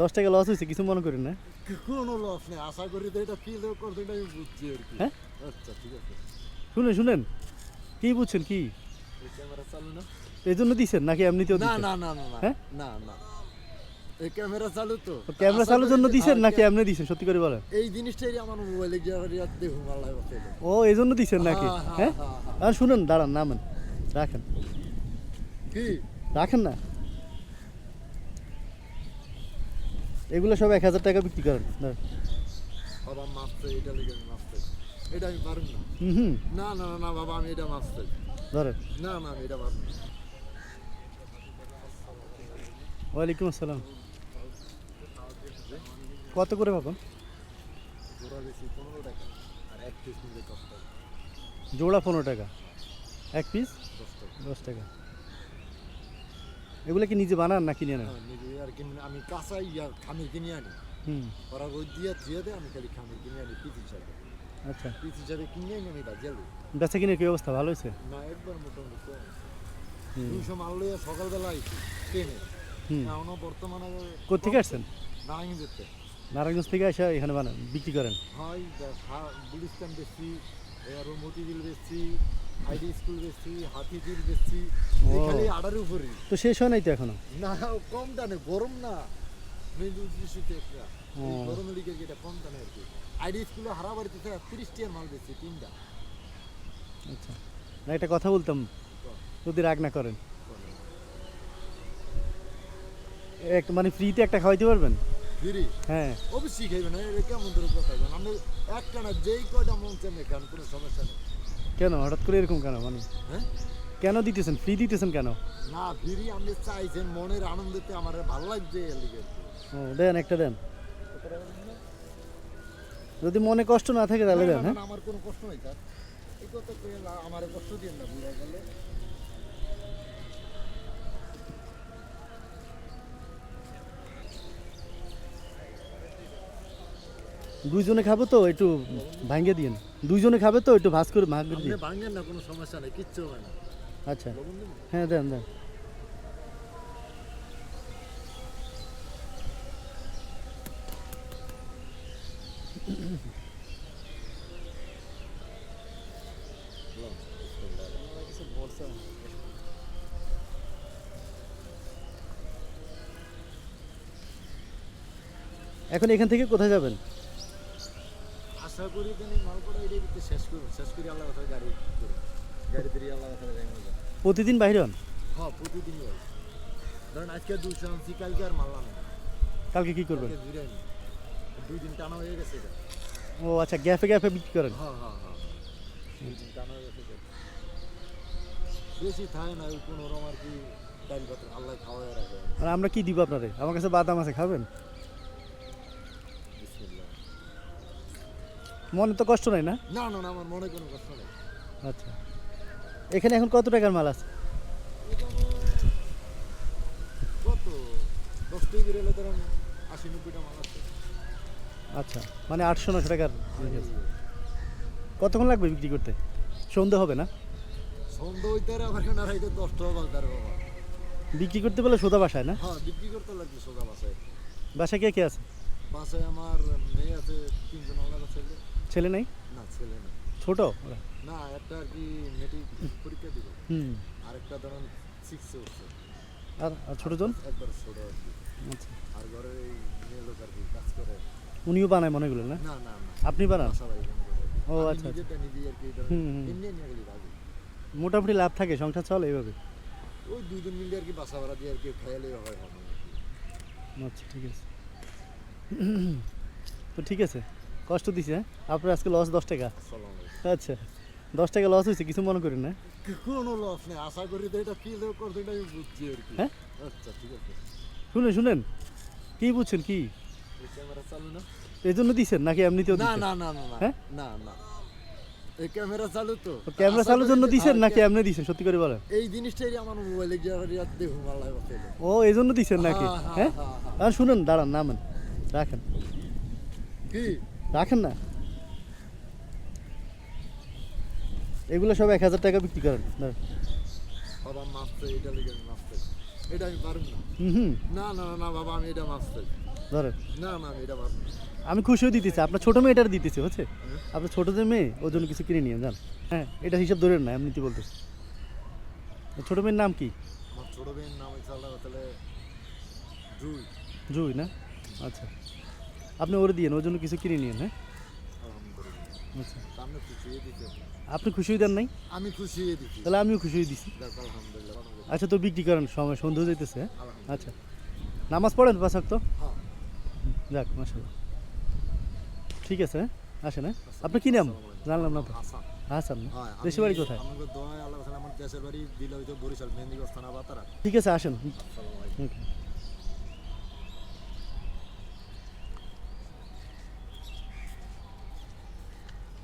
দশ টাকা লস হয়েছে কিছু মনে করেন না? কোনো লস নেই আশা করি তো এটা লোক করতে আমি বুঝছি আর কি। হ্যাঁ? আচ্ছা ঠিক আছে। শুনেন শুনেন। কি বুঝছেন কি? এই ক্যামেরা চালু না? এই জন্য দিচ্ছেন নাকি এমনিতেও না না না না না। হ্যাঁ? না না। এই ক্যামেরা চালু তো। ক্যামেরা চালুর জন্য হ্যাঁ, নাকি এমনি দিচ্ছেন সত্যি করে বলেন। এই জিনিসটাই আমার মোবাইলে গিয়ে আর দেখুন ও এই জন্য দিচ্ছেন নাকি? হ্যাঁ, হ্যাঁ, হ্যাঁ? হ্যাঁ, হ্যাঁ। আর শুনেন দাঁড়ান নামেন। রাখেন। কি? রাখেন না। এগুলো সব এক হাজার টাকা বিক্রি করেন। বাবা এটা এটা আমি না। হুম না না না, না বাবা আমি এটা ধরেন। না না আমি এটা মাপতে ওয়ালাইকুম আসসালাম। কত করে পাবেন জোড়া পনেরো টাকা এক পিস দশ টাকা দশ টাকা এগুলো কি নিজে বানান না কিনে নেন? হ্যাঁ, নিজে আর কি আমি কাঁচা ইয়া খামির কিনে আনি। হুম। ওরা রোদ দিয়ে ধুয়ে দেয় আমি খালি খামির কিনে আনি পিস হিসাবে আচ্ছা। পিস হিসাবে কিনে আনি আমি বাজালো বেচা কিনে কি অবস্থা? ভালো হয়েছে না একবার মোটামুটি কম দুশো মাল লইয়া সকালবেলা আইছি ট্রেনে। বর্তমানে কোথেকে আসছেন? নারায়ণগঞ্জ থেকে এসে এখানে বানান বিক্রি করেন? হয় গুলিস্তান বেশি আরও মতিঝিল বেশি আইডি স্কুল বেশি হাতিঝিল বেশি খালি আড়ার উপরে। তো শেষ হয় নাই তো এখনও? না কম টানে গরম না। মেন্দু শীতে একটা। গরমের দিকে যেটা কম টানে আর কি। আইডি স্কুলে হারা বাড়িতে তিরিশ মাল বেশি তিনটা। আচ্ছা। না একটা কথা বলতাম। যদি রাগ না করেন। একটা মানে ফ্রিতে একটা খাওয়াইতে পারবেন? ফিরি? হ্যাঁ। অবশ্যই খাইবেন কেমন ধরে কথা আপনি একটা না যেই কয়টা মন চান খান কোনো সমস্যা নেই। কেন? হঠাৎ করে এরকম কেন? মানে হ্যাঁ? কেন দিতেছেন? ফ্রি দিতেছেন কেন? না ফ্রি আমি চাইছেন মনের আনন্দতে আমার ভালো লাগছে ও দেন একটা দেন। যদি মনে কষ্ট না থাকে তাহলে দেন হ্যাঁ? আমার কোনো কষ্ট নাই স্যার। এই কথা কইলে আমার কষ্ট দিন না বুড়া গেলে। দুইজনে খাব তো একটু ভাঙ্গে দিন দুইজনে খাবে তো একটু ভাজ করে আপনি দিন ভাঙেন না কোনো সমস্যা নেই কিচ্ছু হবে না। আচ্ছা। হ্যাঁ দেন দেন। এখন এখান থেকে কোথায় যাবেন? আশা করি এই মালপটা এটাই শেষ করব। শেষ করি আল্লাহ কথা গাড়ি করব গাড়ি দিয়ে আল্লাহ কথা যাই মজা প্রতিদিন বাইরে হন? হ্যাঁ প্রতিদিনই হয় ধরেন আজকে দুশো আনছি কালকে আর মারলাম না। কালকে কি করবেন? দুই দিন টানা হয়ে গেছে এটা। ও আচ্ছা গ্যাপে গ্যাপে বিক্রি করেন? হ্যাঁ হ্যাঁ হ্যাঁ। দুই দিন টানা হয়ে গেছে বেশি থাকে না ওই কোনো রকম আর কি ডাল আল্লাহ খাওয়াই রাখে। আর আমরা কি দিব আপনারে? আমার কাছে বাদাম আছে খাবেন? মনে তো কষ্ট নাই না? না না না আমার মনে কোনো কষ্ট নেই। আচ্ছা। এখানে এখন কত টাকার মাল আছে? কত? দশ টাকা রেলে ধরেন আশি নব্বইটা মাল আছে। আচ্ছা মানে আটশো নশো টাকার কতক্ষণ লাগবে বিক্রি করতে? সন্ধে হবে না? সন্ধ্যা হইতে আর আমার কেনার হইতে দশ টাকা বাজার বাবা। বিক্রি করতে বলে সোদা বাসায় না? হ্যাঁ বিক্রি করতে লাগবে সোদা বাসায়। বাসায় কে কে আছে? বাসায় আমার মেয়ে আছে তিনজন আলাদা ছেলে। ছেলে নেই? না ছেলে না ছোট? ওরা না একটা কি মেট্রিক পরীক্ষা দিল। হুম। আরেকটা ধরেন সিক্সে উঠছে। আর আর ছোটজন? একবার ছোট আচ্ছা। আর ঘরে এই মেয়ে লোক আর কি কাজ করে। উনিও বানায় মনে করলেন না? না না আপনি বানান? সবাই। ও আচ্ছা আচ্ছা। নিজেরটা আর কি। এমনি নিয়ে গেলি ভাবি মোটামুটি লাভ থাকে সংসার চলে এইভাবে? ওই দুজন মিলে আর কি বাসা ভাড়া দিয়ে আর কি খেয়ালে হয় আচ্ছা ঠিক আছে। তো ঠিক আছে। কষ্ট দিছে হ্যাঁ? আপনার আজকে লস দশ টাকা। আচ্ছা দশ টাকা লস হয়েছে কিছু মনে করেন না? কোনো লস নেই আশা করি তো এটা কি করতে এটা আমি বুঝছি আর কি। হ্যাঁ? আচ্ছা ঠিক আছে। শুনেন শুনেন। কি বুঝছেন কি? এই জন্য দিচ্ছেন নাকি এমনিতেও না না না না না। হ্যাঁ? না না। এই ক্যামেরা চালু তো। ক্যামেরা চালুর জন্য হ্যাঁ, নাকি এমনি দিচ্ছেন সত্যি করে বলেন। এই জিনিসটাই আমার মোবাইলে গিয়ে আর ইয়াত দেখুন আল্লাহ বাঁচাইলো ও এই জন্য দিচ্ছেন নাকি? হ্যাঁ, হ্যাঁ। আর শুনেন দাঁড়ান নামেন। রাখেন। কি? রাখেন না। এগুলো সব এক হাজার টাকা বিক্রি করেন। বাবা এটা এটা আমি না। হুম হুম। না না না, বাবা আমি এটা ধরেন। না না আমি এটা আমি খুশিও দিতেছি। আপনার ছোটো মেয়েটার দিতেছি হচ্ছে? আপনার ছোটো যে মেয়ে ওর জন্য কিছু কিনে নিয়ে যান হ্যাঁ এটা হিসাব ধরেন না এমনিতে বলতেছি। ছোটো মেয়ের নাম কি? আমার ছোট মেয়ের নাম হচ্ছে জুই। জুই না? আচ্ছা। আপনি ওরে দিয়েন ওর জন্য কিছু কিনে নিয়েন হ্যাঁ? আচ্ছা। হয়ে আপনি খুশি দেন নাই? আমি খুশি হয়ে দিচ্ছি তাহলে আমিও খুশি হয়ে দিছি। আচ্ছা তো বিক্রি করেন সময় সন্দেহ যেতেছে হ্যাঁ? আচ্ছা। নামাজ পড়েন পাশাক তো হ্যাঁ। যাক মাসাল্লাহ ঠিক আছে হ্যাঁ? আসেন হ্যাঁ? আপনার কি নাম? জানলাম না তো। হাসান। হ্যাঁ দেশের বাড়ি কোথায়? ঠিক আছে আসেন। ওকে।